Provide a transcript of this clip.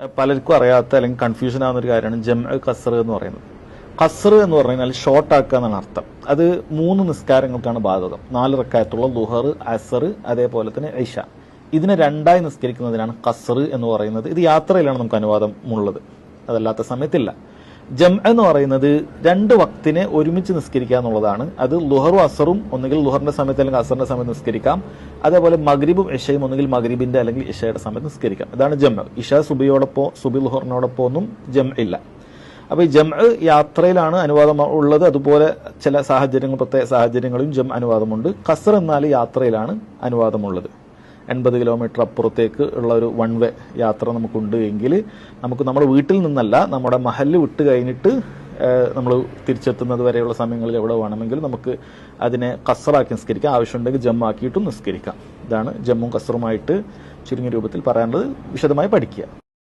പലർക്കും അറിയാത്ത അല്ലെങ്കിൽ കൺഫ്യൂഷൻ ആവുന്ന ഒരു കാര്യമാണ് ജം കസർ എന്ന് പറയുന്നത്. കസർ എന്ന് പറഞ്ഞു കഴിഞ്ഞാൽ ഷോർട്ട് ആക്കുക എന്നാണ് അർത്ഥം. അത് മൂന്ന് നിസ്കാരങ്ങൾക്കാണ് ബാധകം. നാല് റക്കായത്തുള്ള ലുഹർ അസർ അതേപോലെ തന്നെ ഐഷ ഇതിനെ രണ്ടായി നിസ്കരിക്കുന്നതിനാണ് കസർ എന്ന് പറയുന്നത്. ഇത് യാത്രയിലാണ് നമുക്ക് അനുവാദം ഉള്ളത് അതല്ലാത്ത സമയത്തില്ല. ജം എന്ന് പറയുന്നത് രണ്ട് വക്തിനെ ഒരുമിച്ച് നിസ്കരിക്കുക എന്നുള്ളതാണ്. അത് ലുഹറും അസറും ഒന്നുകിൽ ലുഹറിന്റെ സമയത്ത് അല്ലെങ്കിൽ അസറിന്റെ സമയത്ത് നിസ്കരിക്കാം. അതേപോലെ മഗ്രീബും ഇഷയും ഒന്നുകിൽ മഗ്രിബിന്റെ അല്ലെങ്കിൽ ഇഷയുടെ സമയത്ത് നിസ്കരിക്കാം. അതാണ് ജം ഇഷ സുബിയോടൊപ്പം സുബി ലുഹറിനോടൊപ്പം ഒന്നും ജം ഇല്ല. അപ്പോൾ ഈ ജം യാത്രയിലാണ് അനുവാദം ഉള്ളത്. അതുപോലെ ചില സാഹചര്യങ്ങൾ പ്രത്യേക സാഹചര്യങ്ങളിലും ജം അനുവാദമുണ്ട്. കസർ എന്നാൽ യാത്രയിലാണ് അനുവാദമുള്ളത്. എൺപത് കിലോമീറ്റർ അപ്പുറത്തേക്ക് ഉള്ള ഒരു വൺ വേ യാത്ര നമുക്കുണ്ട് എങ്കിൽ നമുക്ക് നമ്മുടെ വീട്ടിൽ നിന്നല്ല നമ്മുടെ മഹൽ വിട്ട് കഴിഞ്ഞിട്ട് നമ്മൾ തിരിച്ചെത്തുന്നത് വരെയുള്ള സമയങ്ങളിൽ എവിടെ വേണമെങ്കിലും നമുക്ക് അതിനെ കസറാക്കി നിസ്കരിക്കാം. ആവശ്യമുണ്ടെങ്കിൽ ജമ്മാക്കിയിട്ടും നിസ്കരിക്കാം. ഇതാണ് ജമ്മും കസറുമായിട്ട് ചുരുങ്ങിയ രൂപത്തിൽ പറയാനുള്ളത്. വിശദമായി പഠിക്കുക.